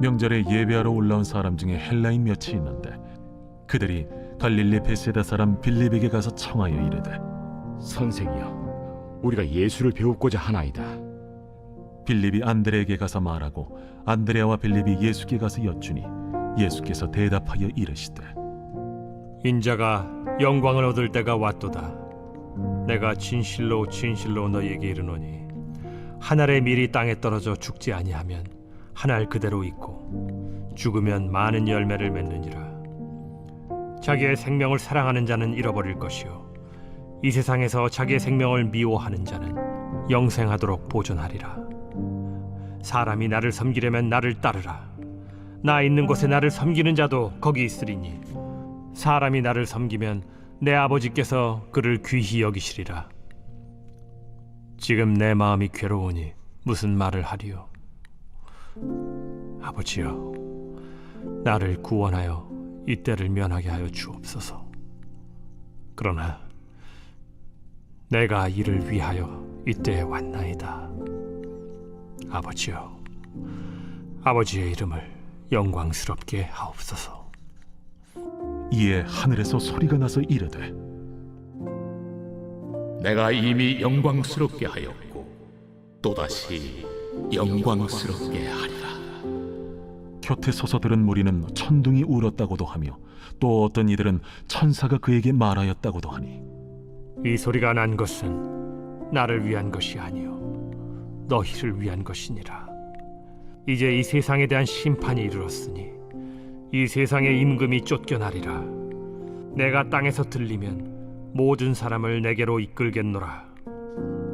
명절에 예배하러 올라온 사람 중에 헬라인 몇이 있는데 그들이 갈릴리 베세다 사람 빌립에게 가서 청하여 이르되 선생이여, 우리가 예수를 배우고자 하나이다. 빌립이 안드레에게 가서 말하고 안드레와 빌립이 예수께 가서 여쭈니 예수께서 대답하여 이르시되 인자가 영광을 얻을 때가 왔도다. 내가 진실로 진실로 너희에게 이르노니 한 알의 밀이 땅에 떨어져 죽지 아니하면 한 알 그대로 있고 죽으면 많은 열매를 맺느니라. 자기의 생명을 사랑하는 자는 잃어버릴 것이요 이 세상에서 자기의 생명을 미워하는 자는 영생하도록 보존하리라. 사람이 나를 섬기려면 나를 따르라. 나 있는 곳에 나를 섬기는 자도 거기 있으리니 사람이 나를 섬기면 내 아버지께서 그를 귀히 여기시리라. 지금 내 마음이 괴로우니 무슨 말을 하리요? 아버지여, 나를 구원하여 이때를 면하게 하여 주옵소서. 그러나 내가 이를 위하여 이때에 왔나이다. 아버지여, 아버지의 이름을 영광스럽게 하옵소서. 이에 하늘에서 소리가 나서 이르되 내가 이미 영광스럽게 하였고 또다시 영광스럽게 하리라. 곁에 서서 들은 무리는 천둥이 울었다고도 하며 또 어떤 이들은 천사가 그에게 말하였다고도 하니 이 소리가 난 것은 나를 위한 것이 아니요 너희를 위한 것이니라. 이제 이 세상에 대한 심판이 이르렀으니 이 세상의 임금이 쫓겨나리라. 내가 땅에서 들리면 모든 사람을 내게로 이끌겠노라.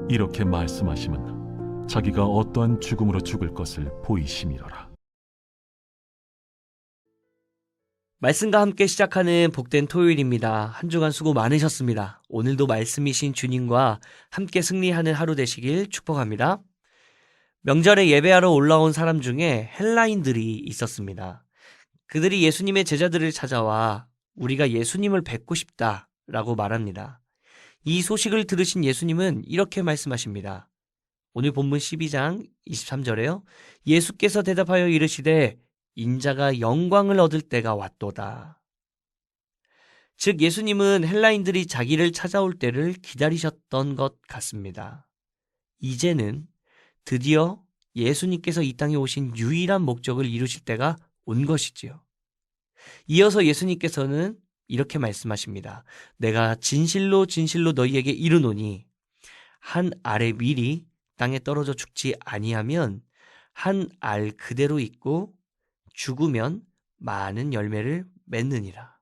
이렇게 말씀하심은 자기가 어떠한 죽음으로 죽을 것을 보이심이로라 말씀과 함께 시작하는 복된 토요일입니다. 한 주간 수고 많으셨습니다. 오늘도 말씀이신 주님과 함께 승리하는 하루 되시길 축복합니다. 명절에 예배하러 올라온 사람 중에 헬라인들이 있었습니다. 그들이 예수님의 제자들을 찾아와 우리가 예수님을 뵙고 싶다 라고 말합니다. 이 소식을 들으신 예수님은 이렇게 말씀하십니다. 오늘 본문 12장 23절에요. 예수께서 대답하여 이르시되 인자가 영광을 얻을 때가 왔도다. 즉 예수님은 헬라인들이 자기를 찾아올 때를 기다리셨던 것 같습니다. 이제는 드디어 예수님께서 이 땅에 오신 유일한 목적을 이루실 때가 온 것이지요. 이어서 예수님께서는 이렇게 말씀하십니다. 내가 진실로 진실로 너희에게 이르노니 한 알의 밀이 땅에 떨어져 죽지 아니하면 한 알 그대로 있고 죽으면 많은 열매를 맺느니라.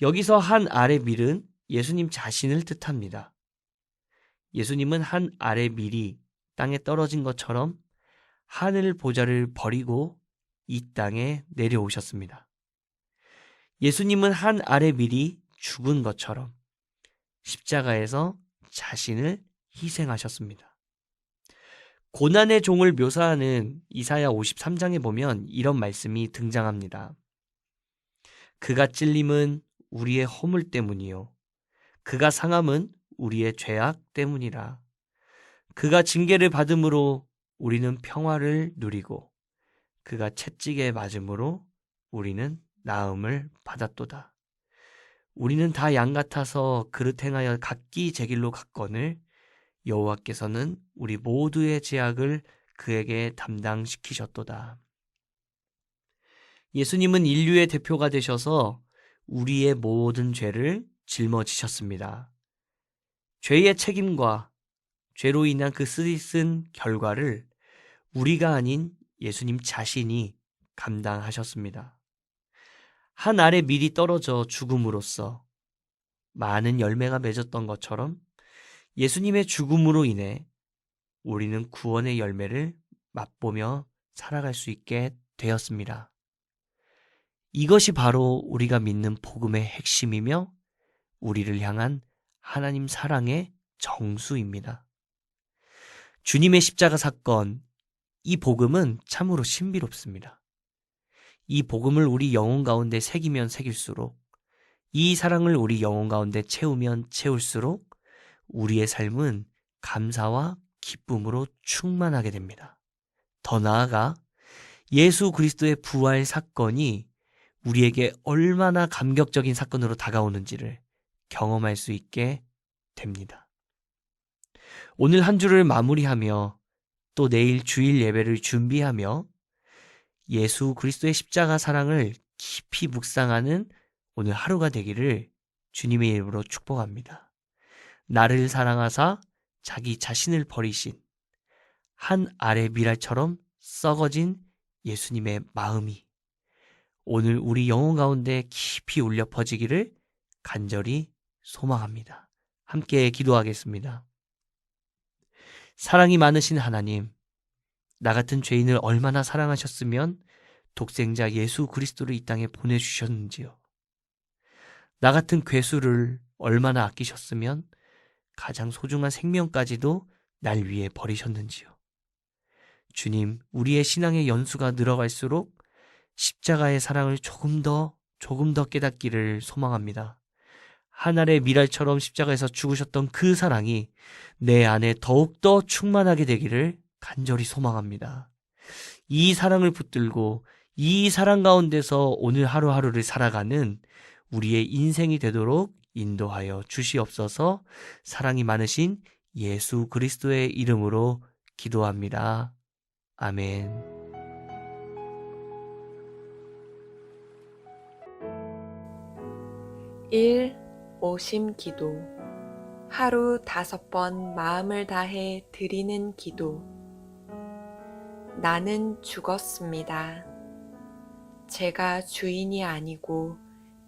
여기서 한 알의 밀은 예수님 자신을 뜻합니다. 예수님은 한 알의 밀이 땅에 떨어진 것처럼 하늘 보좌를 버리고 이 땅에 내려오셨습니다. 예수님은 한 알의 밀이 죽은 것처럼 십자가에서 자신을 희생하셨습니다. 고난의 종을 묘사하는 이사야 53장에 보면 이런 말씀이 등장합니다. 그가 찔림은 우리의 허물 때문이요. 그가 상함은 우리의 죄악 때문이라. 그가 징계를 받음으로 우리는 평화를 누리고 그가 채찍에 맞음으로 우리는 나음을 받았도다. 우리는 다 양 같아서 그릇 행하여 각기 제 길로 갔거늘 여호와께서는 우리 모두의 죄악을 그에게 담당시키셨도다. 예수님은 인류의 대표가 되셔서 우리의 모든 죄를 짊어지셨습니다. 죄의 책임과 죄로 인한 그 쓰디쓴 결과를 우리가 아닌 예수님 자신이 감당하셨습니다. 한 알의 밀이 떨어져 죽음으로써 많은 열매가 맺었던 것처럼 예수님의 죽음으로 인해 우리는 구원의 열매를 맛보며 살아갈 수 있게 되었습니다. 이것이 바로 우리가 믿는 복음의 핵심이며 우리를 향한 하나님 사랑의 정수입니다. 주님의 십자가 사건, 이 복음은 참으로 신비롭습니다. 이 복음을 우리 영혼 가운데 새기면 새길수록, 이 사랑을 우리 영혼 가운데 채우면 채울수록 우리의 삶은 감사와 기쁨으로 충만하게 됩니다. 더 나아가 예수 그리스도의 부활 사건이 우리에게 얼마나 감격적인 사건으로 다가오는지를 경험할 수 있게 됩니다. 오늘 한 주를 마무리하며 또 내일 주일 예배를 준비하며 예수 그리스도의 십자가 사랑을 깊이 묵상하는 오늘 하루가 되기를 주님의 이름으로 축복합니다. 나를 사랑하사 자기 자신을 버리신 한 알의 미랄처럼 썩어진 예수님의 마음이 오늘 우리 영혼 가운데 깊이 울려 퍼지기를 간절히 소망합니다. 함께 기도하겠습니다. 사랑이 많으신 하나님, 나 같은 죄인을 얼마나 사랑하셨으면 독생자 예수 그리스도를 이 땅에 보내주셨는지요. 나 같은 괴수를 얼마나 아끼셨으면 가장 소중한 생명까지도 날 위해 버리셨는지요. 주님, 우리의 신앙의 연수가 늘어갈수록 십자가의 사랑을 조금 더, 조금 더 깨닫기를 소망합니다. 하늘의 미랄처럼 십자가에서 죽으셨던 그 사랑이 내 안에 더욱더 충만하게 되기를 간절히 소망합니다. 이 사랑을 붙들고 이 사랑 가운데서 오늘 하루하루를 살아가는 우리의 인생이 되도록 인도하여 주시옵소서 사랑이 많으신 예수 그리스도의 이름으로 기도합니다. 아멘. 일 오심 기도 하루 다섯 번 마음을 다해 드리는 기도 나는 죽었습니다. 제가 주인이 아니고